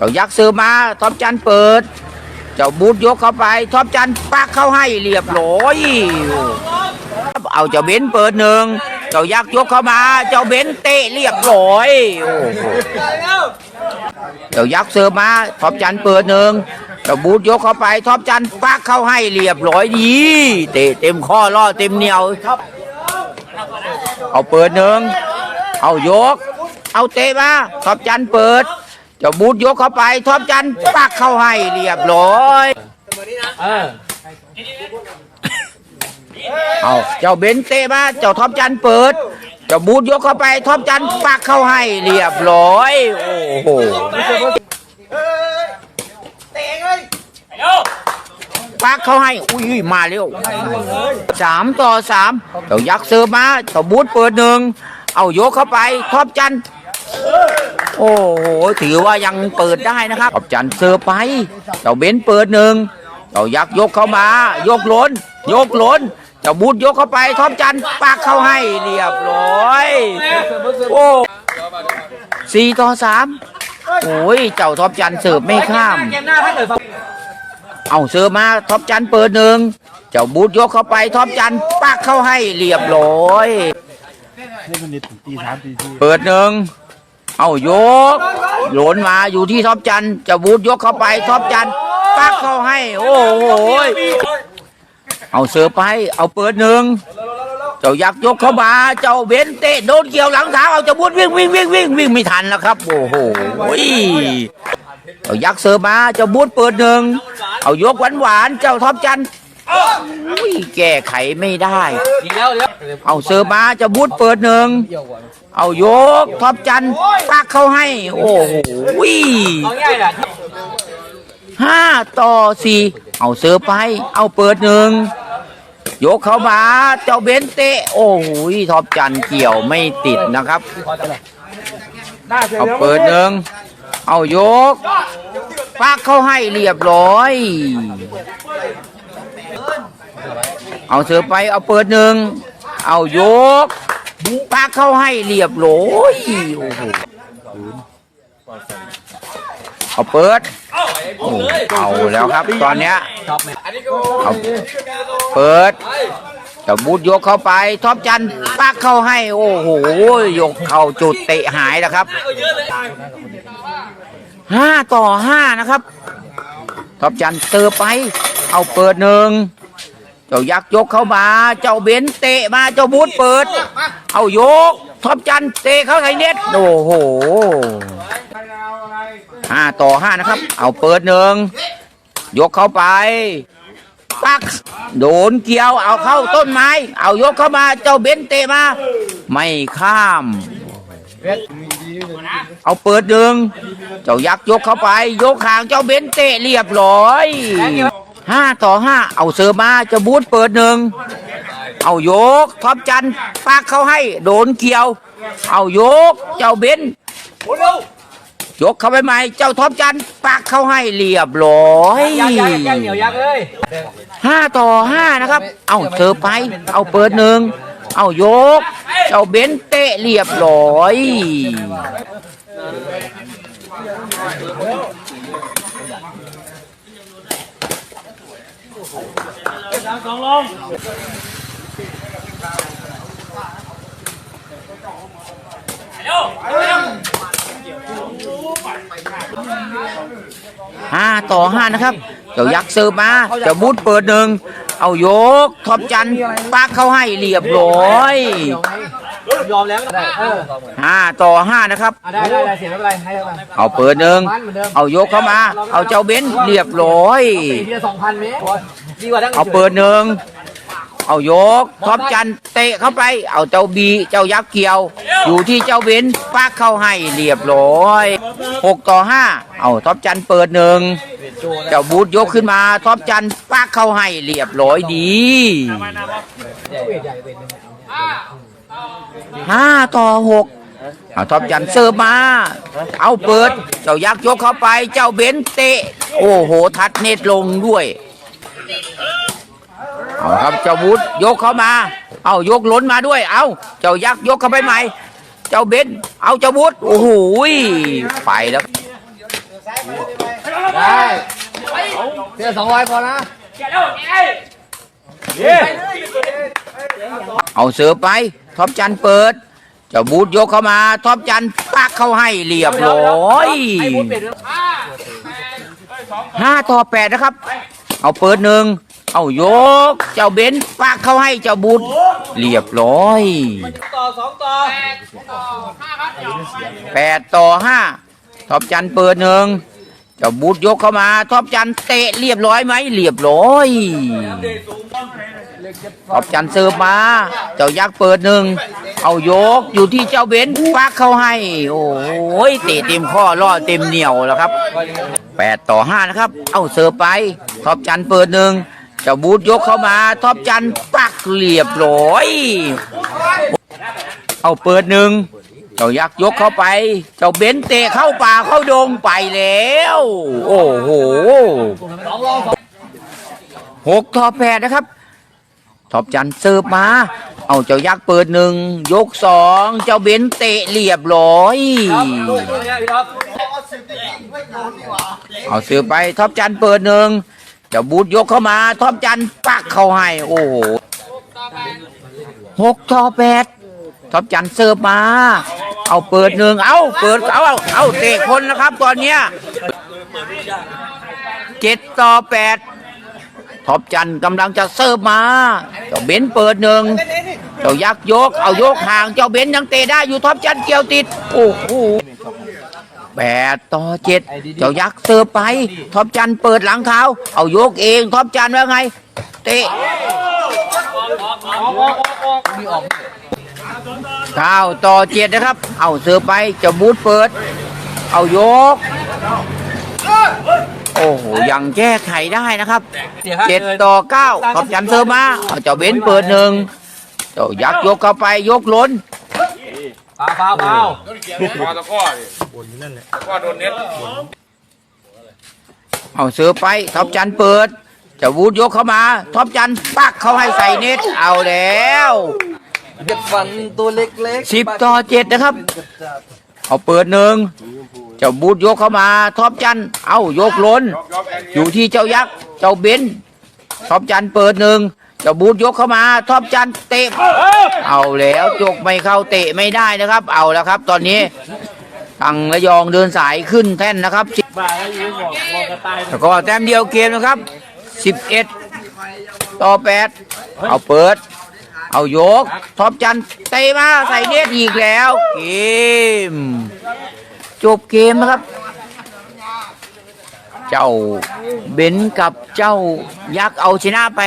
เจ้ายักษ์ซื้อมาท็อปจันเปิด เจ้าบูทยกเข้าไปท็อปจันปักเข้าให้เรียบร้อย เอาเจ้าเบนเปิดหนึ่งเจ้ายักษ์ยกเข้ามา เจ้าเบนเตะเรียบร้อยโอ้โหเจ้ายักษ์เสิร์ฟมาท็อปจันเปิดหนึ่งเจ้าบูทยกเข้าไปท็อปจันปักเข้าให้เรียบร้อยดีเตะเต็มข้อล่อเต็มเหนียวเอาเปิดหนึ่งเอายก เอาเตะมาท็อปจันเปิด เจ้าบูทยกเข้าไปท็อปจันปักเข้าให้เรียบร้อยเออเอาเจ้าเบนเตะมาเจ้าท็อปจันเปิด เจ้าบูทยกเข้าไปท็อปจันปักเข้าให้เรียบร้อย โอ้โหปักเข้าให้ อุ้ยมาเร็วสามต่อสามเจ้ายักษ์เสิร์ฟมาเจ้าบูทเปิดหนึ่งเอายกเข้าไปท็อปจัน โอ้โห ถือว่ายังเปิดได้นะครับขอบจันเซอร์ไปเจ้าเบนซ์เปิดหนึ่งเจ้ายักษ์ยกเข้ามา ยกล้น ยกล้นเจ้าบูทยกเข้าไปท็อปจันปากเข้าให้เรียบร้อยโอ้สี่ต่อสามโอ้ยเจ้าท็อปจันเสิร์ฟไม่ข้าม เอาเสิร์ฟมาท็อปจันเปิดหนึ่งเจ้าบูทยกเข้าไปท็อปจันปากเข้าให้เรียบร้อยเปิดหนึ่ง เอายกโหลนมาอยู่ที่ท็อปจันทร์จะบูทยกเข้าไปท็อปจันทร์ปักเข้าให้ โอ้โหยเอาเสือไปเอาเปิดหนึ่งเจ้ายักษ์ยกเข้ามาเจ้าเบนเตะโดนเกี่ยวหลังเท้าเอาเจ้าบูทวิ่งวิ่งวิ่งวิ่งวิ่งไม่ทันแล้วครับ โอ้โหยเจ้ายักษ์เสือมาเจ้าบูทเปิดหนึ่งเอายกหวานหวานๆเจ้าท็อปจันทร์อุ้ยแก้ไขไม่ได้ดีแล้วเดี๋ยวเอาเสือมาเจ้าบูทเปิดหนึ่ง เอายกท็อปจันทร์ปักเข้าให้ โอ้โหเอาง่ายแหละห้าต่อสี่เอาเสือไป เอาเปิดหนึ่งยกเข้ามาเจ้าเบนเตะ โอ้โหท็อปจันทร์เกี่ยวไม่ติดนะครับเอาเปิดหนึ่งเอายกปักเข้าให้เรียบร้อย เอาเสือไปเอาเปิดหนึ่ง เอายก ปักเข้าให้เรียบร้อยโอ้โหเอาเปิดโอ้เอาแล้วครับ ตอนเนี้ยเอาเปิดจะบูดยกเข้าไปท็อปจันปักเข้าให้ โอ้โหยกเข้าจุดเตะหายแล้วครับห้าต่อห้านะครับท็อปจันเติมไป เอาเปิดหนึ่ง เจ้ายักษ์ยกเข้ามา เจ้าเบนเตะมา เจ้าบูธเปิด เอายกท็อปจันทร์เตะเข้าใส่เน็ต โอ้โหห้าต่อห้านะครับ เอาเปิดหนึ่ง ยกเข้าไป ปัก โดนเกี่ยว เอาเข้าต้นไม้ เอายกเข้ามา เจ้าเบนเตะมา ไม่ข้าม เอาเปิดหนึ่ง เจ้ายักษ์ยกเข้าไป ยกหางเจ้าเบนเตะเรียบร้อย ห้าต่อห้าเอาเสือมาเจะบูทเปิดหนึ่งเอายกท็อปจันทร์ปากเข้าให้ โดนเกี่ยว เอายก เจ้าเบนยกเข้าไปใหม่ เจ้าท็อปจันทร์ปากเข้าให้เรียบร้อยยักษ์ยักษ์ยักษ์เหนียวยักษ์เลยห้าต่อห้านะครับ เอาเสือไป เอาเปิดหนึ่ง เอายก เจ้าเบนเตะเรียบร้อย ห้าต่อห้านะครับ เจ้ายักษ์เสิร์ฟมา เจ้าบูธเปิดหนึ่ง เอายกท็อปจันทร์ปากเข้าให้เรียบร้อย ยอมแล้วได้เออห้าต่อห้านะครับได้ได้ได้เสียไม่เป็นไรให้ไปเอาเปิดหนึ่งมันเหมือนเดิมเอายกเข้ามา เอาเจ้าเบนซ์เรียบร้อย ตีทีละสองพันเมตรดีกว่าทั้งเอาเปิดหนึ่ง เอายกท็อปจันทร์เตะเข้าไป เอาเจ้าบี เจ้ายักษ์เกี่ยว อยู่ที่เจ้าเบนซ์ปากเข้าให้เรียบร้อยหกต่อห้าเอาท็อปจันทร์เปิดหนึ่ง เจ้าบูธยกขึ้นมาท็อปจันทร์ปากเข้าให้เรียบร้อยดีห้าต่อหกเอาท็อปจันทร์เสิร์ฟมา เอาเปิด เจ้ายักษ์ยกเข้าไป เจ้าเบนซ์เตะ โอ้โห ทัดเน็ตลงด้วย เอาครับเจ้าบูธยกเข้ามา เอายกล้นมาด้วย เอาเจ้ายักษ์ยกเข้าไปใหม่ เจ้าเบนซ์เอาเจ้าบูธโอ้โห ไปแล้ว ได้เสียสองร้อยพอนะเอาเสือไป ท็อปจันเปิด เจ้าบูธยกเข้ามาท็อปจันปักเข้าให้เรียบร้อยห้าต่อแปดนะครับ เอาเปิดหนึ่งเอายก เจ้าเบนซ์ปักเข้าให้เจ้าบูธเรียบร้อยต่อสองต่อแปดต่อห้าท็อปจันเปิดหนึ่ง เจ้าบูธยกเข้ามาท็อปจันเตะเรียบร้อยไหมเรียบร้อยท็อปจันเสิร์ฟมา เจ้ายักษ์เปิดหนึ่งเอายกอยู่ที่เจ้าเบนซ์ปักเข้าให้ โอ้ยเตะเต็มข้อล่อเต็มเหนียวแล้วครับแปดต่อห้านะครับ เอาเสิร์ฟไปท็อปจันเปิดหนึ่งเจ้าบูธยกเข้ามาท็อปจันปักเรียบร้อย เอาเปิดหนึ่ง เจ้ายักษ์ยกเข้าไป เจ้าเบนเตะเข้าป่าเข้าดงไปแล้ว โอ้โหหกต่อแปดนะครับท็อปจันเสิร์ฟมา เอาเจ้ายักษ์เปิดหนึ่งยกสองเจ้าเบนเตะเรียบร้อยครับลูกเนี่ยพี่ท็อปเอาเสือไปท็อปจันเปิดหนึ่งเจ้าบูธยกเข้ามาท็อปจันปักเข้าให้ โอ้โหหกต่อแปดท็อปจันเสิร์ฟมา เอาเปิดหนึ่งเอาเปิดเอาเอาเตะคนนะครับตอนเนี้ยเจ็ดต่อแปดท็อปจันกำลังจะเสิร์ฟมาเจ้าเบนเปิดหนึ่งเจ้ายักษ์ยก เอายกห่างเจ้าเบนยังเตะได้อยู่ท็อปจันเกี่ยวติดโอ้โหแปดต่อเจ็ดเจ้ายักษ์เสิร์ฟไปท็อปจันเปิดหลังเขาเอายกเองท็อปจันว่าไง เตะมีออก เก้าต่อเจ็ดนะครับ เอาเสือไปเจะบูทเปิด เอายก โอ้โห ยังแก้ไขได้นะครับเสียห้าเจ็ดเกินต่อเก้าขอบจันเสือมาเอาเจ้าเบนเปิดหนึ่งเจ้ายักษ์ยกเข้าไปยกล้นเปล่าเปล่าเปล่าพอตะก้อดิบนนั่นแหละตะก้อโดนเน็ตเอาเสือไปท็อปจันเปิดเจ้าบูทยกเข้ามาท็อปจันปักเข้าให้ใส่เน็ตเอาแล้ว เด็กฟันตัวเล็กสิบต่อเจ็ดนะครับ เอาเปิดหนึ่งเจ้าบูทยกเข้ามาท็อปจันเอ้ายกล้น อยู่ที่เจ้ายักษ์เจ้าเบนท็อปจันเปิดหนึ่งเจ้าบูธยกเข้ามาท็อปจันเตะเอาแล้วจกไม่เข้าเตะไม่ได้นะครับ เอาแล้วครับ ตอนนี้ทางระยองเดินสายขึ้นแท่นนะครับแล้วก็แต้มเดียวเกมนะครับสิบเอ็ดต่อแปดเอาเปิด เอายกท็อปจันเตะมาใส่เน็ตอีกแล้ว เกม จบเกมนะครับ เจ้าเบนกับเจ้ายักษ์เอาชนะไป